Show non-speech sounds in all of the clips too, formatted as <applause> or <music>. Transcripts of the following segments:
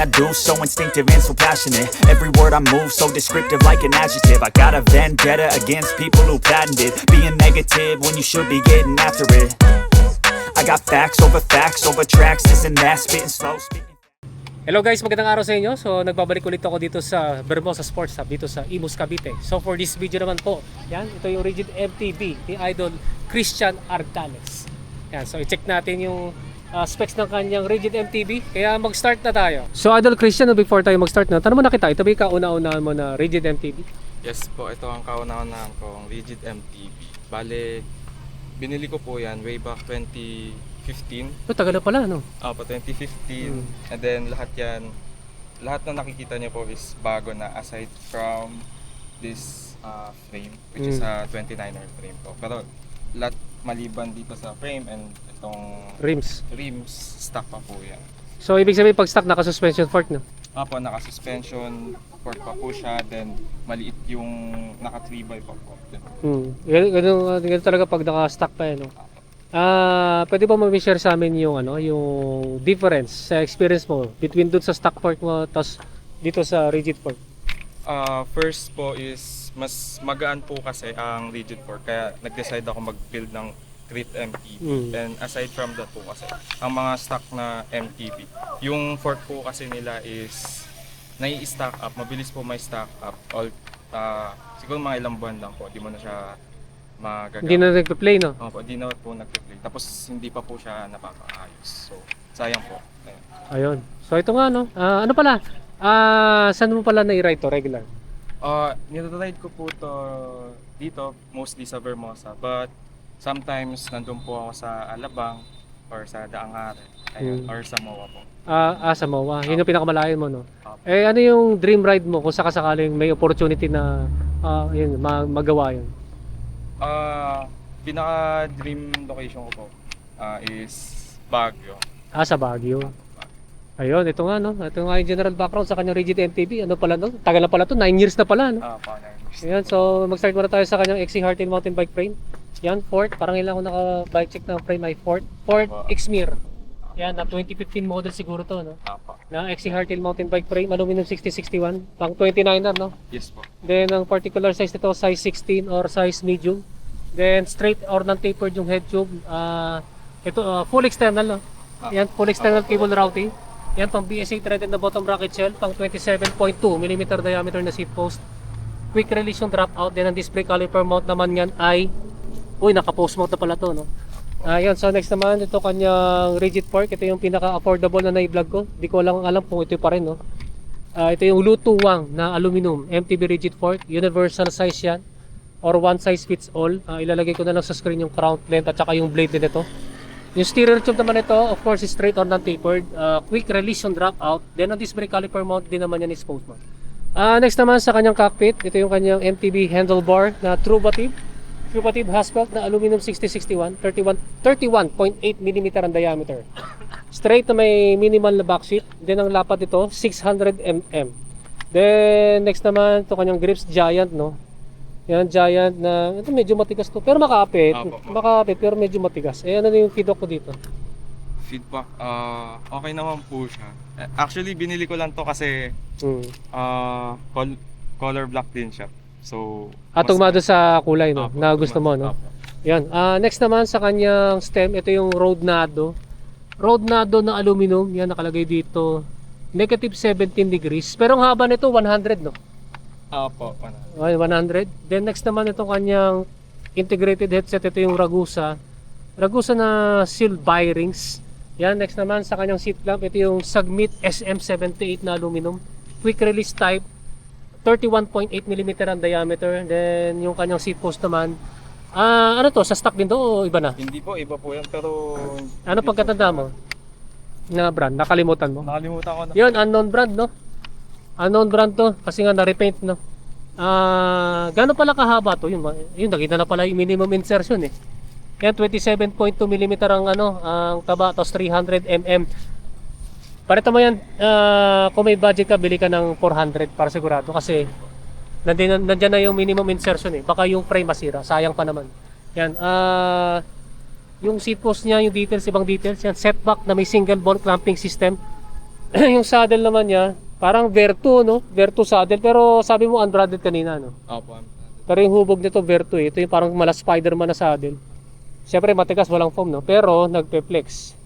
I do so instinctive and so passionate Every word I move so descriptive like an adjective I got a vendetta against people who patented Being negative when you should be getting after it I got facts over facts over tracks This and that, spitting slow, spitting Hello guys, magandang araw sa inyo. So nagbabalik ulit ako dito sa Bermosa Sports Hub dito sa Imus Cavite. So for this video naman po, yan, ito yung Rigid MTB ni Idol Christian Ardales. Yan, so i-check natin yung uh, specs ng kanyang Rigid MTB. Kaya mag-start na tayo. So Idol Christian, before tayo mag-start na, tanong mo na kita, ito ba yung kauna-unahan mo na Rigid MTB? Yes po, ito ang kauna-unahan kong Rigid MTV. Bale, binili ko po yan way back 2015. Ito, tagal na pala, no? Ah, pa 2015. Mm. And then lahat yan, lahat na nakikita niyo po is bago na aside from this ah, frame, which is Mm. a 29er frame po. Pero lahat maliban dito sa frame and itong Rims. rims, stock pa po yan. So ibig sabihin pag stock naka-suspension fork, no? Apo, naka-suspension fork pa po siya, then maliit yung naka 3x pa po. Then, Hmm. Ganun, ganun, ganun talaga pag naka-stock pa, eh, no? Ah, pwede ba ma-share sa amin yung ano, yung difference sa experience mo between dun sa stock fork mo tapos dito sa rigid fork? Ah, first po is mas magaan po kasi ang rigid fork kaya nag-decide ako mag-build ng Crit MTB. Mm. And aside from that po kasi, ang mga stock na MTB, yung fork po kasi nila is nai-stack up, mabilis po may stack up. All, ah, siguro mga ilang buwan lang po, di mo na siya magagamit. Hindi na nagpe-play, no? Opo, di na po nag-play. Tapos hindi pa po siya napakaayos. So, sayang po. Ayun. Ayun. So ito nga, no? Ah, ano pala? Ah, saan mo pala na-ride to regular? Uh, nire-ride ko po to dito, mostly sa Vermosa. But sometimes nandun po ako sa Alabang or sa Daangare. Ayun, Mm. or sa MOA po. Ah, ah sa MOA. Yun yung pinakamalayo mo, no? Opo. Eh, ano yung dream ride mo kung sakasakaling may opportunity na ah, yun, ma- magawa yun? Ah, pinaka dream location ko po ah, is Baguio. Ah, sa Baguio. Ayun, ito nga, no? Ito nga yung general background sa kanyang rigid MTB. Ano pala, no? Tagal na pala to, 9 years na pala, no? Ah, pa Ayan, so mag-start muna tayo sa kanyang XC Hartin mountain bike frame. Yan, Ford. Parang ilang ako naka-bike check ng frame ay Ford. Ford Wow. Xmir. Yan, na 2015 model siguro to, no? Apa. Na XC Hartin mountain bike frame, aluminum 6061, pang 29er, no? Yes po. Then, ang particular size nito, size 16 or size medium. Then, straight or non-tapered yung head tube. Ah, ito, ah, full external, no? Ah. Yan, full external cable routing. Yan, pang BSA threaded na bottom bracket shell, pang 27.2 mm diameter na seat post. Quick release yung drop out. Then, ang display caliper mount naman yan ay, uy, naka-post mount na pala to, no? Ayun, so next naman, ito kanyang rigid fork. Ito yung pinaka-affordable na na-vlog ko. Di ko lang alam kung ito pa rin, no? Ah, ito yung Lutuwang na aluminum MTB rigid fork. Universal size yan or one size fits all. Ah, ilalagay ko na lang sa screen yung crown length at saka yung blade din ito. Yung steerer tube naman ito, of course, is straight or non-tapered. Ah, quick release yung drop out. Then, ang disc brake caliper mount din naman yan is post mount. Ah, next naman sa kanyang cockpit, ito yung kanyang MTB handlebar na Trubative. Trubative Hasbelt na aluminum 6061, 31 31.8 mm ang diameter. Straight na may minimal na back seat. Then ang lapad nito 600 mm. Then next naman ito kanyang grips Giant no. Yan Giant na ito medyo matigas to pero makapit. Apo. Makapit pero medyo matigas. Eh ano na yung feedback ko dito? Feedback, ah, okay naman po siya. Eh, Actually, binili ko lang to kasi Hmm. ah, col- color black din siya. So, At mas- tugma doon sa kulay no Apo, na gusto mo no. Apo. Yan. Ah, next naman sa kanyang stem, ito yung Road Nado. Road Nado na aluminum, yan nakalagay dito. Negative 17 degrees. Pero ang haba nito 100 no. Apo, ano. Okay, 100. Then next naman itong kanyang integrated headset, ito yung Ragusa. Ragusa na seal bearings. Yan, next naman sa kanyang seat clamp, ito yung Sagmit SM78 na aluminum. Quick release type, 31.8 mm ang diameter. Then yung kanyang seat post naman, ah ano to, sa stock din to o iba na? Hindi po, iba po yan. Pero, Ano pagkatanda mo? Na brand, nakalimutan mo? nakalimutan ko na. Yun, unknown brand, no? Unknown brand to, kasi nga na-repaint, no? Ah, gaano pala kahaba to? Yun, yun nakita na pala yung minimum insertion, eh. Yan 27.2 mm ang ano, ang taba tapos 300 mm. Parito mo yan, ah, kung may budget ka, bili ka ng 400 para sigurado kasi nandiyan, nandiyan na yung minimum insertion eh. Baka yung frame masira, sayang pa naman. Yan, ah yung seat post niya, yung details, ibang details, yan, setback na may single ball clamping system. <clears throat> yung saddle naman niya, parang Vertu, no? Vertu saddle, pero sabi mo unbranded kanina, no? Opo. Pero yung hubog nito Vertu, eh. ito yung parang mala Spider-Man na saddle. Siyempre matigas, walang foam, no? Pero nagpe-flex.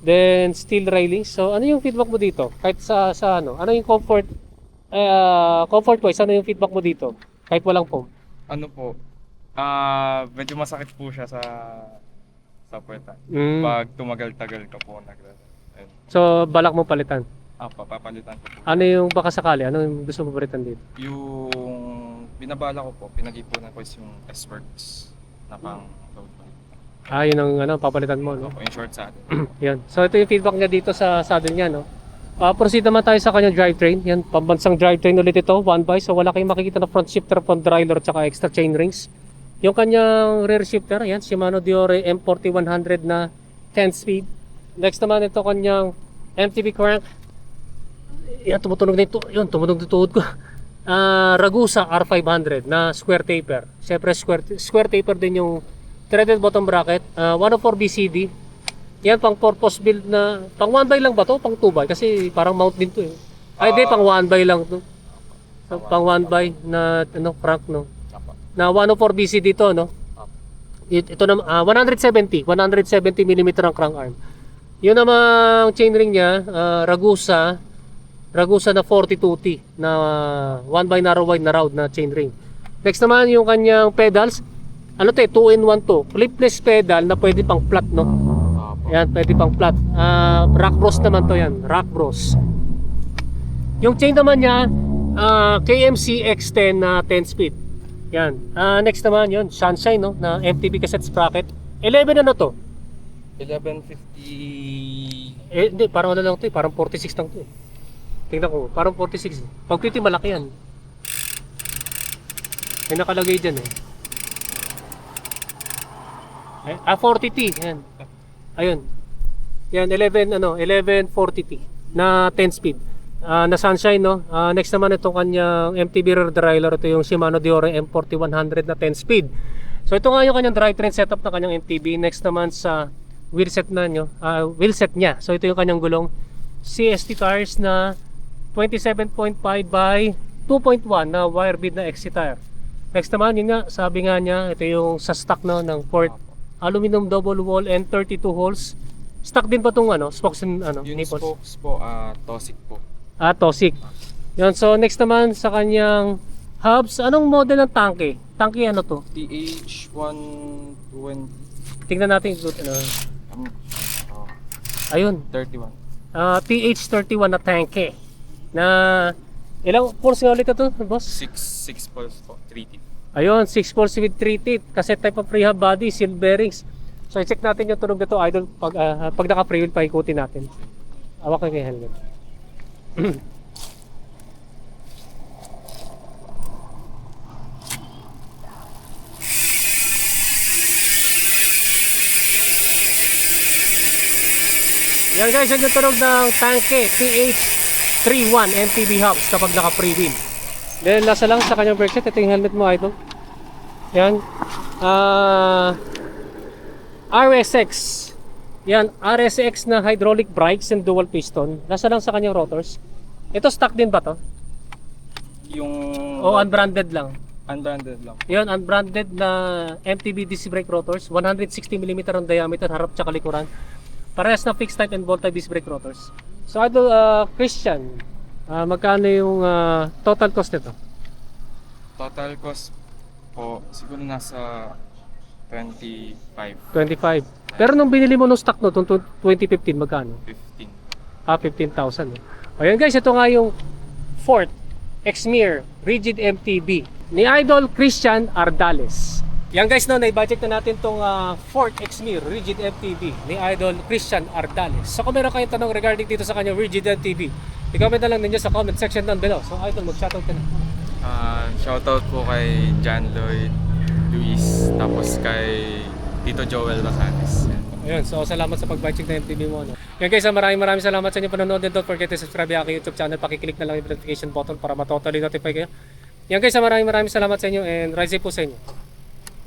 Then steel railings. So ano yung feedback mo dito? Kahit sa sa ano, ano yung comfort uh, comfort wise, ano yung feedback mo dito? Kahit walang foam. Ano po? Ah, medyo masakit po siya sa sa puweta. Mm. Pag tumagal-tagal ka po Ayun. So balak mo palitan. Ah, papapalitan ko. Ano yung baka sakali? Ano yung gusto mo palitan dito? Yung binabala ko po, pinag-ipunan ko is yung S-Works na pang road bike. Ah, yun ang ano, papalitan mo, no? Opo, yung short sa atin. <clears throat> Yan. So ito yung feedback niya dito sa saddle niya, no? Uh, proceed naman tayo sa kanyang drivetrain. Yan, pambansang drivetrain ulit ito, one by. So wala kayong makikita na front shifter, front derailleur, at saka extra chain rings. Yung kanyang rear shifter, yan, Shimano Diore M4100 na 10 speed. Next naman ito kanyang MTB crank. Yan, tumutunog na ito. Yun, tumunog na tuhod ko. <laughs> Ah, Ragusa R500 na square taper. Siyempre square, square taper din yung threaded bottom bracket. Ah, 104 BCD. Yan pang purpose build na pang 1 by lang ba to? Pang 2 by kasi parang mount din to eh. Ay, di pang 1 by lang to. So, pang 1 by na ano crank no. Na 104 BCD to no. It, ito na ah, 170, 170 mm ang crank arm. Yun namang chain ring niya, ah, Ragusa, Ragusa na 42T na 1 by narrow wide na round na chain ring. Next naman yung kanyang pedals. Ano to eh, 2 in 1 to. Clipless pedal na pwede pang flat no. Ayan, pwede pang flat. Ah, rock bros naman to yan. Rock bros. Yung chain naman niya, ah, KMC X10 na 10 speed. Yan. Ah, next naman yun, Sunshine no, na MTB cassette sprocket. 11 ano to? 1150 Eh, hindi, parang ano lang to eh, parang 46 lang to eh. Tingnan ko, parang 46. Pag 50, malaki yan. May nakalagay dyan eh. Eh, ah, 40T, yan. Ayun. Yan, 11, ano, 1140T na 10 speed. Ah, na sunshine, no? Ah, next naman itong kanyang MTB rear derailleur. Ito yung Shimano Diore M4100 na 10 speed. So ito nga yung kanyang drivetrain setup ng kanyang MTB. Next naman sa wheelset na nyo, ah, wheelset niya. So ito yung kanyang gulong CST tires na 27.5 by 2.1 na wire bead na XC tire. Next naman, yun nga, sabi nga niya, ito yung sa stock no, ng Ford aluminum double wall and 32 holes. Stock din ba itong ano, spokes and ano, Yung nipples? spokes po, ah, Tosik po. Ah, Tosik. Yun, so next naman sa kanyang hubs, anong model ng tanke? Tanke ano to? TH120 Tingnan natin yung ano. um, oh, Ayun, 31. ah, TH31 na tanke. Na ilang force nga ulit ito, boss? 6 6 pulse po, 3 teeth. Ayun, 6 force with 3 teeth. Kasi type of rehab body, seal bearings. So i-check natin yung tunog nito idol pag ah, pag naka-free wheel paikutin natin. Awak yung helmet. <clears throat> Yan guys, yung tunog ng tanke TH31 MTB hubs kapag naka-free wheel. Then nasa lang sa kanyang brake set, ito yung helmet mo idol. Yan. Ah RSX. Yan, RSX na hydraulic brakes and dual piston. Nasa lang sa kanyang rotors. Ito stock din ba to? Yung O unbranded lang? unbranded lang. Yan, unbranded na MTB disc brake rotors. 160mm ang diameter, harap tsaka likuran. Parehas na fixed type and bolt type disc brake rotors. So, idol, ah, Christian, ah, magkano yung ah, total cost nito? Total cost po, siguro nasa 25, 25. Pero nung binili mo nung stock no, itong 2015, magkano? 15. Ah, 15,000. eh. O yan guys, ito nga yung Ford Exmir Rigid MTB ni Idol Christian Ardales. Yan guys, no, na-budget na natin tong ah, Ford Exmir Rigid MTB ni Idol Christian Ardales. So kung meron kayong tanong regarding dito sa kanyang Rigid MTB, i-comment na lang ninyo sa comment section down below. So Idol, mag-shoutout ka na. Ah, shoutout po kay John Lloyd, Luis, tapos kay Tito Joel. Yan. Ayun, so salamat sa pag-watching ng MTV mo. No? Yan guys, ah, maraming maraming salamat sa inyo panonood and don't forget to subscribe yung aking YouTube channel. Pakiclick na lang yung notification button para matotally notify kayo. Yan guys, maraming maraming salamat sa inyo and rise po sa inyo.